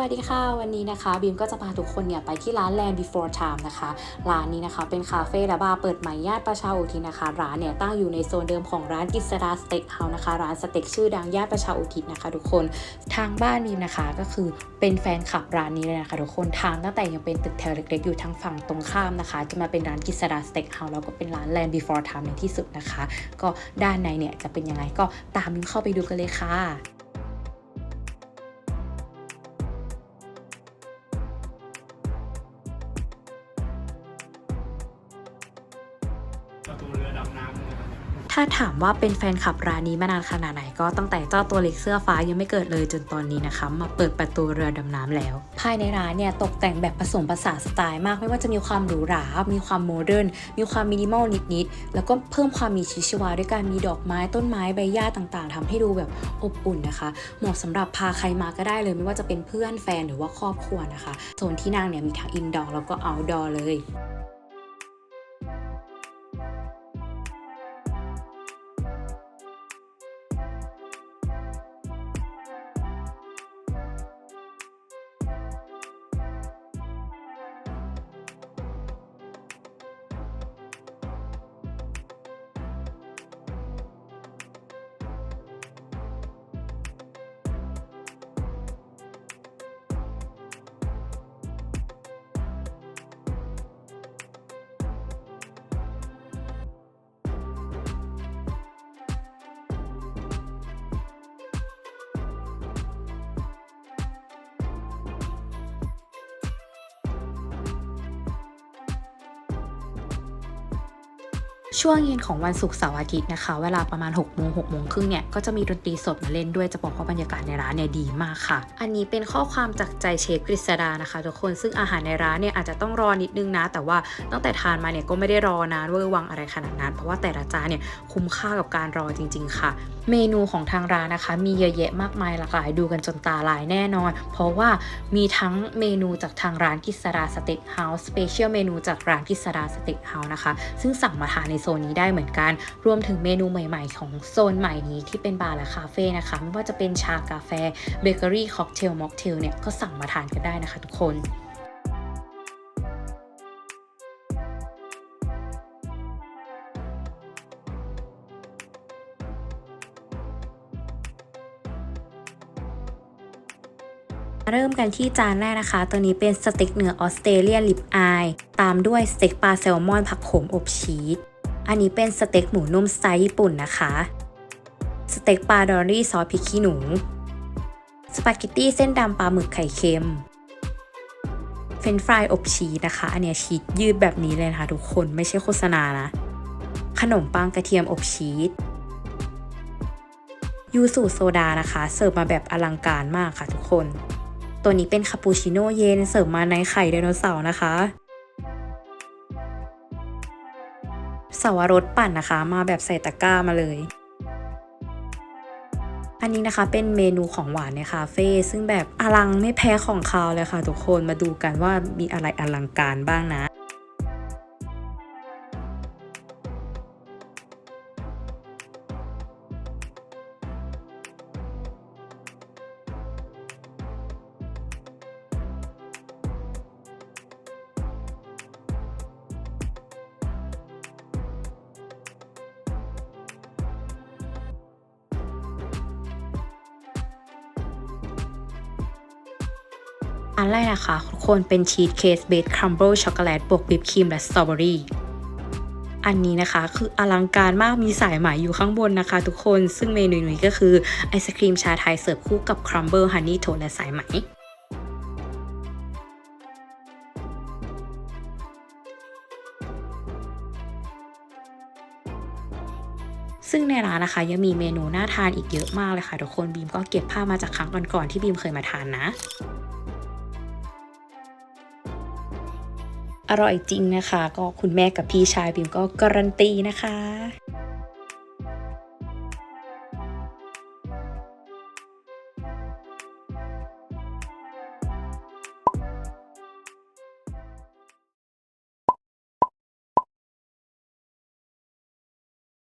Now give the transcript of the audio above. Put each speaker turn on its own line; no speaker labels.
วัสดีค่ะ วันนี้นะคะบีมก็จะพาทุกคนเนี่ยไปที่ร้าน Land Before Time นะคะ ร้านนี้นะคะเป็นคาเฟ่และบาร์เปิดใหม่ย่านประชาอุทิศนะคะ ร้านเนี่ยตั้งอยู่ในโซนเดิมของร้านกิษดาสเต็กเฮาส์นะคะ ร้านสเต็กชื่อดังย่านประชาอุทิศนะคะ ทุกคนทางบ้านบีมนะคะก็คือเป็นแฟนคลับร้านนี้เลยนะคะ ทุกคนทางตั้งแต่ยังเป็นตึกแถวเล็กๆอยู่ทางฝั่งตรงข้ามนะคะ จะมาเป็นร้านกิษดาสเต็กเฮาส์แล้วก็เป็นร้าน Land Before Time ในที่สุดนะคะ ก็ด้านในเนี่ยจะเป็นยังไงก็ตามบีมเข้าไปดูกันเลยค่ะ ถ้าถามว่าเป็นแฟนคลับร้านนี้มานานขนาดไหนก็ตั้งแต่เจ้าตัวเล็กเสื้อฟ้ายังไม่เกิดเลยจนตอนนี้นะคะ มาเปิดประตูเรือดำน้ำแล้ว ภายในร้านเนี่ยตกแต่งแบบผสมผสานสไตล์มาก ไม่ว่าจะมีความหรูหรา มีความโมเดิร์น มีความมินิมอลนิดๆ แล้วก็เพิ่มความมีชีวิตชีวาด้วยการมีดอกไม้ต้นไม้ใบหญ้าต่างๆทำให้ดูแบบอบอุ่นนะคะ เหมาะสำหรับพาใครมาก็ได้เลยไม่ว่าจะเป็นเพื่อนแฟนหรือว่าครอบครัวนะคะโซนที่นั่งเนี่ยมีทั้งอินดอร์แล้วก็เอาท์ดอร์เลย ช่วงเย็นของวันศุกร์เสาร์อาทิตย์นะคะ เวลาประมาณ6โมง6โมงครึ่งเนี่ย ก็จะมีดนตรีสดมาเล่นด้วย จะบอกว่าบรรยากาศในร้านเนี่ยดีมากค่ะ อันนี้เป็นข้อความจากใจเชฟกฤษดานะคะทุกคน ซึ่งอาหารในร้านเนี่ยอาจจะต้องรอนิดนึงนะ แต่ว่าตั้งแต่ทานมาเนี่ยก็ไม่ได้รอนานเวอร์วังอะไรขนาดนั้น เพราะว่าแต่ละจานเนี่ยคุ้มค่ากับการรอจริง ๆ ค่ะ เมนูของทางร้านนะคะ มีเยอะแยะมากมายหลากหลายดูกันจนตาลายแน่นอน เพราะว่ามีทั้งเมนูจากทางร้านกิษดาสเต็กเฮาส์สเปเชียลเมนูจากร้านกิษดาสเต็กเฮาส์นะคะ ซึ่งสั่งมาทานในโซนนี้ได้เหมือนกัน รวมถึงเมนูใหม่ ๆ ของโซนใหม่นี้ที่เป็นบาร์และคาเฟ่นะคะ ไม่ว่าจะเป็นชากาแฟ เบเกอรี่ ค็อกเทล ม็อกเทลเนี่ย ก็สั่งมาทานกันได้นะคะทุกคนเริ่มกันที่จานแรกนะคะ ตัวนี้เป็นสเต็กเนื้อออสเตรเลียลิปอาย ตามด้วยสเต็กปลาแซลมอนผักโขมอบชีส อันนี้เป็นสเต็กหมูนุ่มสไตล์ญี่ปุ่นนะคะ สเต็กปลาดอรี่ซอสพริกขี้หนู สปาเกตตี้เส้นดำปลาหมึกไข่เค็ม เฟรนฟรายอบชีสนะคะ อันเนี้ยชีสยืดแบบนี้เลยนะคะทุกคนไม่ใช่โฆษณานะ ขนมปังกระเทียมอบชีสยูสุโซดานะคะ เสิร์ฟมาแบบอลังการมากค่ะทุกคน ตัวนี้เป็นคาปูชิโน่เย็นเสิร์ฟมาในไข่ไดโนเสาร์นะคะ สวรสปั่นนะคะ มาแบบใส่ตะกร้ามาเลย อันนี้นะคะเป็นเมนูของหวานในคาเฟ่ซึ่งแบบอลังไม่แพ้ของคาวเลยค่ะทุกคนมาดูกันว่ามีอะไรอลังการบ้างนะ อันแรกนะคะทุกคนเป็นชีสเคสเบสครัมเบิลช็อกโกแลตบวกวิปครีมและสตรอเบอรี่อันนี้นะคะคืออลังการมากมีสายไหมอยู่ข้างบนนะคะ ทุกคนซึ่งเมนูนี้ก็คือไอศครีมชาไทยเสิร์ฟคู่กับครัมเบิลฮันนี่โทและสายไหมซึ่งในร้านนะคะยังมีเมนูน่าทานอีกเยอะมากเลยค่ะ ทุกคนบีมก็เก็บภาพมาจากครั้งก่อนๆที่บีมเคยมาทานนะ อร่อยจริงนะคะ ก็คุณแม่กับพี่ชายบิมก็การันตีนะคะ